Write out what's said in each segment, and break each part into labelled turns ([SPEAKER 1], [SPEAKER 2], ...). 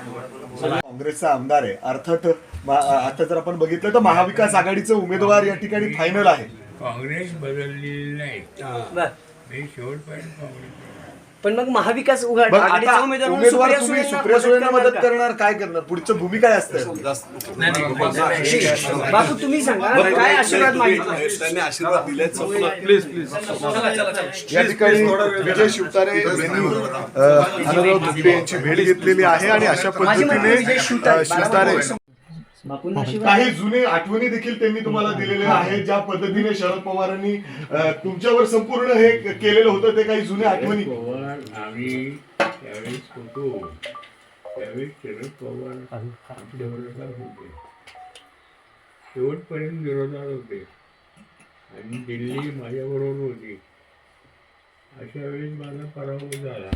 [SPEAKER 1] काँग्रेसचा आमदार आहे. अर्थात आता जर आपण बघितलं तर महाविकास आघाडीचे उमेदवार या ठिकाणी फायनल आहे.
[SPEAKER 2] काँग्रेस बदललेली नाही मी शेवटपर्यंत काँग्रेस
[SPEAKER 3] पण मग महाविकास उघड
[SPEAKER 1] बरं,
[SPEAKER 3] आघाडीचा
[SPEAKER 1] आता
[SPEAKER 3] उमेदवार म्हणून
[SPEAKER 1] उमेदवार
[SPEAKER 3] सुप्रिया
[SPEAKER 1] तुम्ही
[SPEAKER 3] सुळेंना
[SPEAKER 1] सुप्रिया सुळेंना
[SPEAKER 3] मदत करणार
[SPEAKER 1] काय करणार पुढचं भूमिका काय असते?
[SPEAKER 3] बापू तुम्ही सांगा काय आशीर्वाद मागितला
[SPEAKER 4] त्यांनी आशीर्वाद दिलेत संपूर्ण प्लीज प्लीज
[SPEAKER 1] या ठिकाणी विजय शिवतारे यांनी अ, आनंदराव धुत्ते यांची भेट घेतलेली आहे आणि अशा
[SPEAKER 3] माझी
[SPEAKER 1] पद्धतीने
[SPEAKER 3] विजय शिवतारे.
[SPEAKER 1] अ, शिवतारे
[SPEAKER 3] बापूंना आशीर्वाद
[SPEAKER 1] काही जुने आठवणी देखील त्यांनी तुम्हाला दिलेल्या आहेत ज्या पद्धतीने शरद पवारांनी अ, तुमच्यावर संपूर्ण हे केलेलं होतं ते काही जुने आठवणी
[SPEAKER 2] आम्ही त्यावेळेस होतो. त्यावेळेस शरद पवार आमच्या होते. शेवटपर्यंत विरोधात होते. आणि दिल्ली माझ्याबरोबर होती. अशा वेळेस माझा पराभव झाला.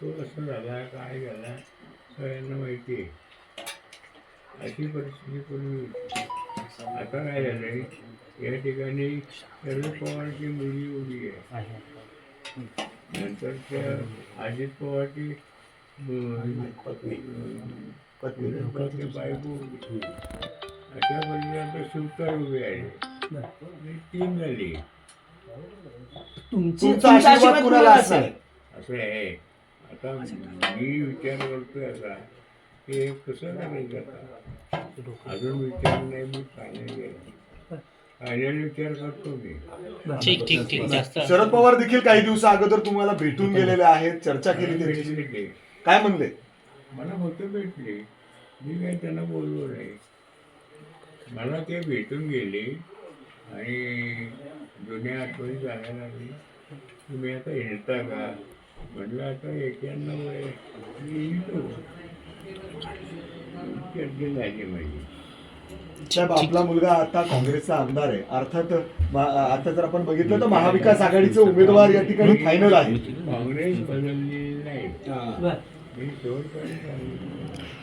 [SPEAKER 2] तो कसा झाला काय झाला सगळ्यांना माहिती आहे. अशी परिस्थिती पूर्वी होती. आता काय झालंय या ठिकाणी शरद पवारची मुलगी उभी आहे. नंतर त्या अजित पवारची पत्नी. पत्नी बायको. अशा आता शिवकार उभे आहे. तीन झाली.
[SPEAKER 3] तुमची
[SPEAKER 1] आशीर्वाद कुणाला
[SPEAKER 3] असेल?
[SPEAKER 2] असं आहे. आता मी विचार करतोय आता की हे कसं करायचं आता? अजून विचार नाही मी फायनल केला फायनल विचार करतो मी.
[SPEAKER 1] शरद पवार देखील काही दिवसा अगोदर तुम्हाला भेटून गेलेले आहेत चर्चा केली त्यांची.
[SPEAKER 2] भेटले. ते
[SPEAKER 1] काय म्हणले?
[SPEAKER 2] मला होतं भेटले. मी काही त्यांना बोललो नाही. मला ते भेटून गेले आणि जुन्या आठवणी सांगायला लागली. तुम्ही आता येता का? म्हटलं आता एक्याण्णव आहे. मी येतो. चर्चा झाली माझी.
[SPEAKER 1] साहेब आपला मुलगा आता काँग्रेसचा आमदार आहे. अर्थात आता जर आपण बघितलं तर महाविकास आघाडीचे उमेदवार या ठिकाणी फायनल आहे.
[SPEAKER 2] काँग्रेस बदललेली नाही.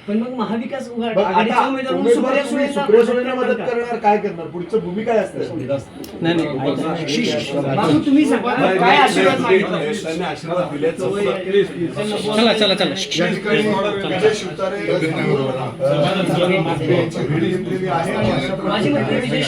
[SPEAKER 3] पण मग महाविकास उघड
[SPEAKER 1] बघ,
[SPEAKER 3] आघाडीचा
[SPEAKER 1] आता
[SPEAKER 3] उमेदवार म्हणून
[SPEAKER 1] उमेदवार
[SPEAKER 3] सुप्रिया
[SPEAKER 1] तुम्ही
[SPEAKER 3] सुळेंना
[SPEAKER 1] सुप्रिया सुळेंना
[SPEAKER 3] मदत करणार
[SPEAKER 1] काय करणार? पुढचं भूमिका काय
[SPEAKER 3] तुम्ही सांगा. काय आशीर्वाद मागितला?
[SPEAKER 4] त्यांनी आशीर्वाद दिलेत संपूर्ण प्लीज प्लीज.
[SPEAKER 1] या ठिकाणी विजय शिवतारे यांनी, अ, आनंदराव धुत्ते यांची भेट घेतलेली आहे आणि अशा
[SPEAKER 3] माझी विजय